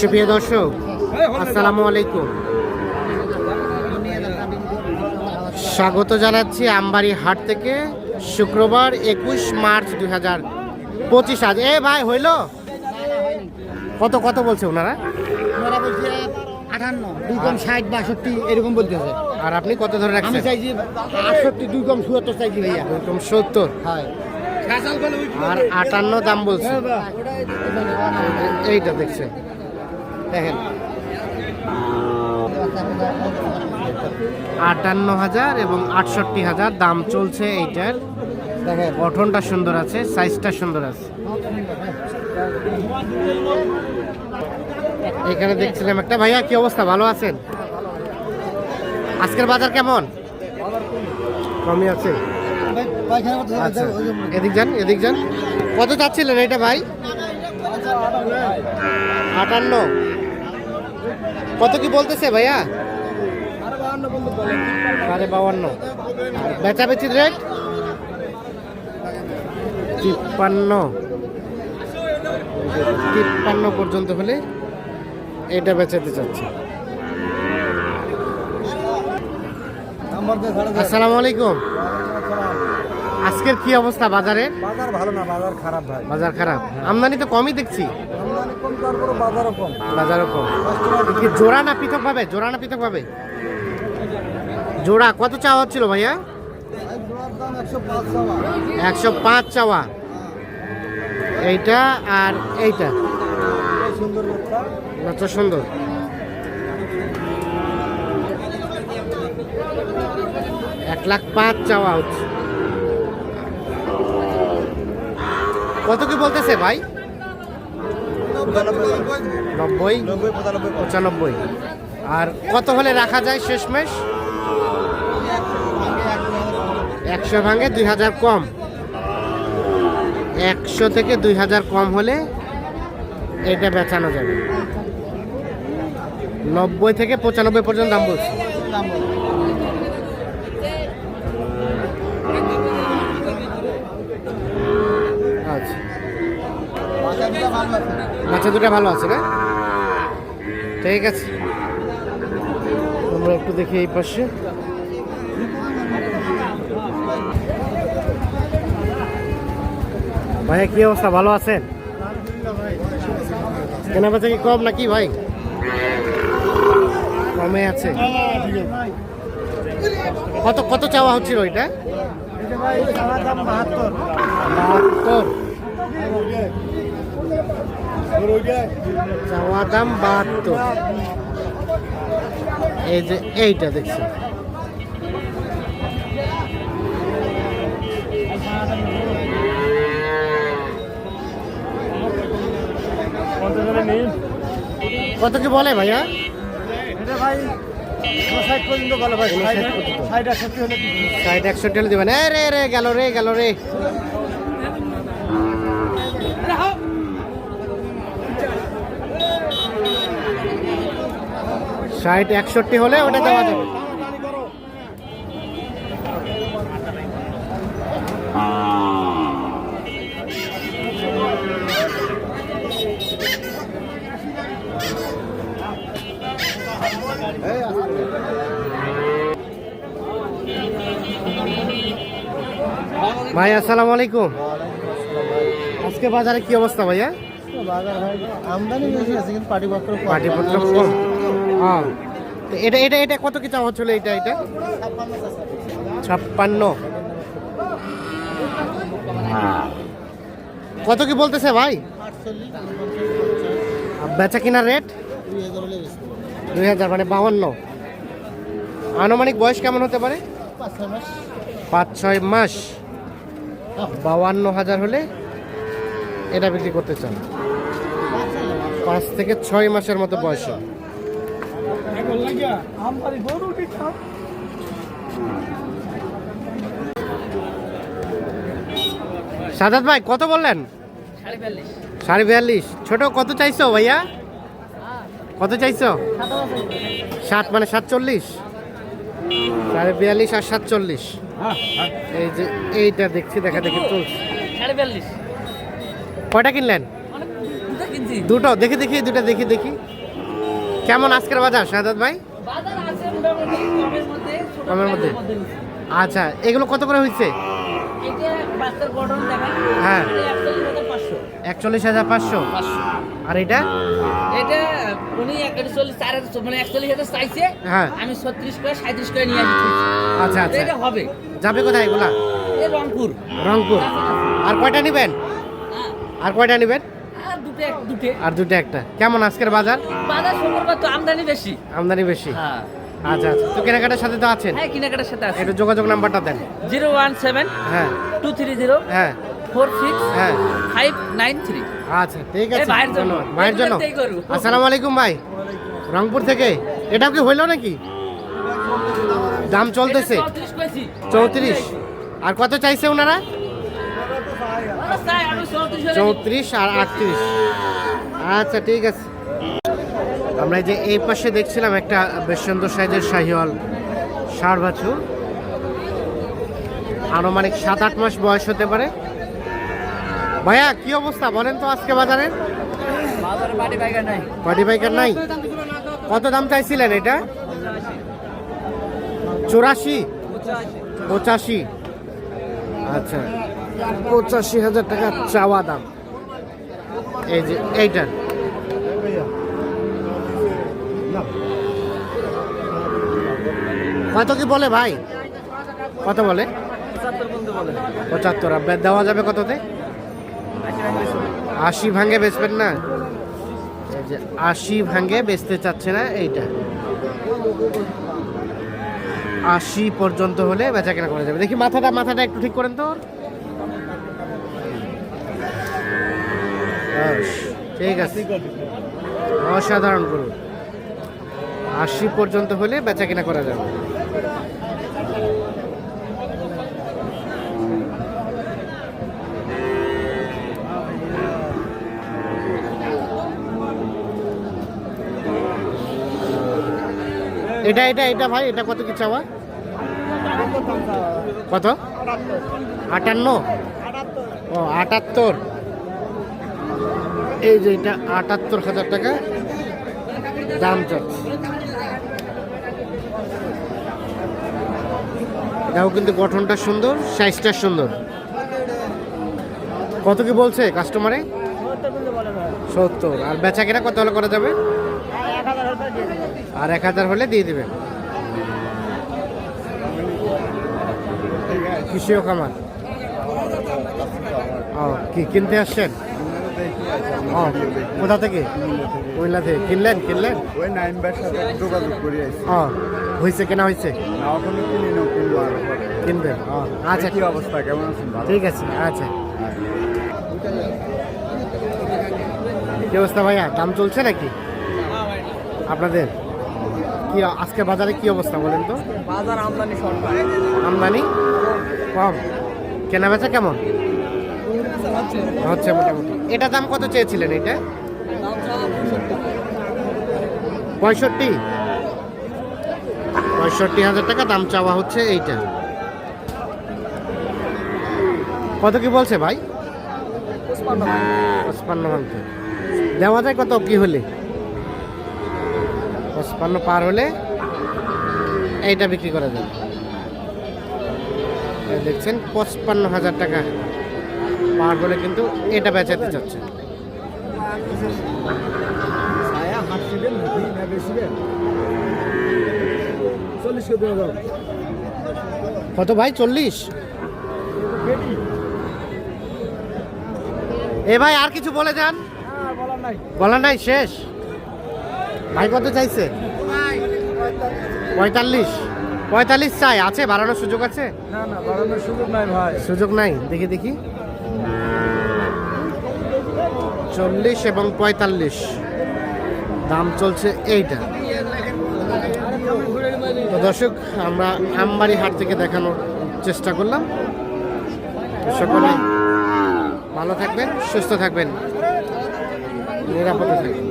সুপ্রিয় দর্শক আসসালামু আলাইকুম। স্বাগত জানাচ্ছি আমবাড়ি হাট থেকে শুক্রবার একুশ মার্চ দুই হাজার পঁচিশ আজ। এ ভাই হইল? কত কত বলছে ওনারা? ওনারা বলছে আটান্ন দুই কম ষাট বাষট্টি এরকম বলতেছে। আর আপনি কত ধরে রাখছেন? চাইছি আটষট্টি দুই কম চুয়াত্তর চাইছি ভাইয়া। এরকম সত্তর? হয়। আর আটান্ন দাম বলছে। এইটা দেখছেন। দেখেন। আটান্ন হাজার এবং আটষট্টি হাজার দাম চলছে এইটার। দেখেন। গঠনটা সুন্দর আছে সাইজটা সুন্দর আছে। এখানে দেখছিলাম একটা। ভাইয়া কি অবস্থা? ভালো আছেন? আজকের বাজার কেমন? কমই আছে। আচ্ছা। এদিক যান এদিক যান। কত চাচ্ছিলেন এটা ভাই? আটান্ন। কত কি বলতেছে ভাইয়া? সাড়ে বাউান্ন আর বেচাবেচির রেট তিপ্পান্ন। তিপ্পান্ন পর্যন্ত হলে এটা বেচাতে চাচ্ছে। আসসালামু আলাইকুম। আজকের কি অবস্থা বাজারে? বাজার ভালো না বাজার খারাপ ভাই। বাজার খারাপ। আমদানি তো কমই দেখছি। কম? কি জোড়া না পৃথক ভাবে জোড়া না পৃথক ভাবে জোড়া কত চাওয়া হচ্ছিল ভাইয়া? একশো পাঁচ চাওয়া। এইটা আর এইটা। বাচ্চা সুন্দর। এক লাখ পাঁচ চাওয়া হচ্ছে। কত কি বলতেছে ভাই? নব্বই নব্বই পঁচানব্বই পঁচানব্বই। আর কত হলে রাখা যায় শেষমেশ? একশো ভাঙে দুই হাজার কম। একশো থেকে দুই হাজার কম হলে এটা বেচানো যাবে। নব্বই থেকে পঁচানব্বই পর্যন্ত দাম বলছি। বাচ্চা দুটো ভালো আছে না? ঠিক আছে। আমরা একটু দেখি এই পাশে। ভাইয়া কি অবস্থা? ভালো আছেন? কেনা বেচা কি কম নাকি ভাই? কমে আছে। কত কত চাওয়া হচ্ছিল এটা বাহাত্তর। চাওয়া দাম বাহাত্তর। এই যে এইটা দেখছি। কত কি বলে ভাইয়া? ভাই ষাট একষট্টি হলে দেবেন রে রে গেল রে গেল রে। ষাট একষট্টি হলে ওটা দেওয়া যাবে। ভাই আসসালামু আলাইকুম। আজকে বাজারে কি অবস্থা ভাইয়া? বাজার ভাই আমদানি বেশি আছে কিন্তু পাটিপত্র পাটিপত্র হ্যাঁ। তো এটা এটা এটা কত কি চাওয়া হচ্ছিল এটা এটা ছাপ্পান্ন। কত কি বলতেছে ভাই? বেচা কিনার রেট? দুই হাজার মানে বাউন্ন। আনুমানিক বয়স কেমন হতে পারে? পাঁচ ছয় মাস। পাঁচ ছয় মাস। বাউান্ন হাজার হলে এটা বিক্রি করতে চান। পাঁচ থেকে ছয় মাসের মতো বয়স। সাদাত ভাই কত বললেন? সাড়ে বিয়াল্লিশ। ছোট কত চাইছো ভাইয়া? কত চাইছো? সাত মানে সাতচল্লিশ? সাড়ে বিয়াল্লিশ আর সাতচল্লিশ। এই যে এইটা দেখছি দেখা দেখি চলছে। কয়টা কিনলেন? দুটা দেখি দেখি দুটো দেখি দেখি। কেমন আজকের বাজার শাহাদ ভাই? কমের মধ্যে। আচ্ছা এগুলো কত করে হয়েছে হ্যাঁ। একচল্লিশ হাজার পাঁচশো। আর এটা? এটা উনি একচল্লিশ চার মানে একচল্লিশ হাজার চাইছে। হ্যাঁ। আমি ছত্রিশ করে সাঁত্রিশ করে নিয়ে আসছি। আচ্ছা আচ্ছা। এটা হবে। যাবে কোথায় এগুলা? রংপুর। রংপুর। আর কয়টা নেবেন? হ্যাঁ। আর কয়টা নেবেন? আর দুটো একটা। কেমন আজকের বাজার? বাজার শুক্রবার তো আমদানি বেশি। আমদানি বেশি। হ্যাঁ। আচ্ছা আচ্ছা। তো কেনাকাটার সাথে তো আছেন? হ্যাঁ কেনাকাটার সাথে আছে। একটু যোগাযোগ নাম্বারটা দেন। জিরো ওয়ান সেভেন হ্যাঁ। টু থ্রি জিরো হ্যাঁ। ফোর সিক্স হ্যাঁ। Five nine three. আচ্ছা ঠিক আছে। ভাইয়ের জন্য। ভাইয়ের জন্য। আসসালামু আলাইকুম ভাই। রংপুর থেকে। এটা কি হইল নাকি? দাম চলতেছে। চৌত্রিশ। আর কত চাইছে ওনারা? চৌত্রিশ আর আটত্রিশ। আচ্ছা ঠিক আছে। আমরা যে এই পাশে দেখছিলাম একটা বেশ সুন্দর সাইজের শাহিওয়াল ষাড় বাছুর আনুমানিক সাত আট মাস বয়স হতে পারে। ভাইয়া, কি অবস্থা বলেন তো আজকে বাজারে? বাড়ি পাটি বাইকার নাই। কত দাম চাইছিলেন এটা? চুরাশি? পঁচাশি। আচ্ছা। পঁচাশি হাজার টাকা চাওয়া দাম। এই যে এইটার কত কি বলে ভাই? কত বলে? পঁচাত্তর আপনার দেওয়া যাবে কততে? আশি ভাঙে বেচবেন না? যে আশি ভাঙে বেচতে চাচ্ছে না এইটা। আশি পর্যন্ত হলে বেচা কেনা করা যাবে দেখি মাথাটা মাথাটা একটু ঠিক করেন তো। ঠিক আছে। অসাধারণ করুন আশি পর্যন্ত হলে বেচা কেনা করা যাবে। এটা এটা এটা ভাই, এটা কত কি চাওয়া? কত? আটান্ন? ও, আটাত্তর। এই যে এটা আটাত্তর হাজার টাকা দাম চাচ্ছে। এটাও কিন্তু গঠনটা সুন্দর সাইজটা সুন্দর। কত কি বলছে কাস্টমারে সত্তর আর বেচা কেনা কত হলে করা যাবে? আর এক হাজার হলে দিয়ে দেবেন। কৃষিও খামার। ও কি কিনতে আসছেন? কোথা থেকে? কুমিল্লা থেকে। কিনলেন কিনলেন? ওই নাইমবার সাথে যোগাযোগ করে আইছি। ও হয়েছে কেনা হয়েছে না ওখানে কিনি না কিনবো কিনবেন ও আচ্ছা। কি অবস্থা কেমন আছেন? ঠিক আছে আচ্ছা। কি অবস্থা ভাইয়া? দাম চলছে নাকি? আপনাদের? কি আজকে বাজারে কি অবস্থা বলেন তো? বাজার আমদানি সরকার। আমদানি কম। কেনা বেচা কেমন? হচ্ছে। মোটামুটি। এটা দাম কত চেয়েছিলেন এটা? পঁয়ষট্টি। পঁয়ষট্টি হাজার টাকা দাম চাওয়া হচ্ছে এইটা। কত কি বলছে ভাই? পঁচপান্ন ভাঙতে দেওয়া যায় কত কি হলে? পঁচপান্ন পার হলে এইটা বিক্রি করা যাবে। দেখছেন পঁচপান্ন হাজার টাকা। পার হলে কিন্তু এটা বেচাতে চাচ্ছে। কত ভাই? চল্লিশ? এ ভাই আর কিছু বলে যান। বলার বলা নাই শেষ। ভাই কত চাইছে? পঁয়তাল্লিশ। পঁয়তাল্লিশ চাই আছে? বাড়ানোর সুযোগ আছে? না না বাড়ানোর সুযোগ নাই ভাই। সুযোগ নাই? দেখি দেখি। চল্লিশ এবং পঁয়তাল্লিশ। দাম চলছে এইটা। তো দর্শক, আমরা আমবাড়ি হাট থেকে দেখানোর চেষ্টা করলাম। সকলে ভালো থাকবেন, সুস্থ থাকবেন, নিরাপদে থাকবেন।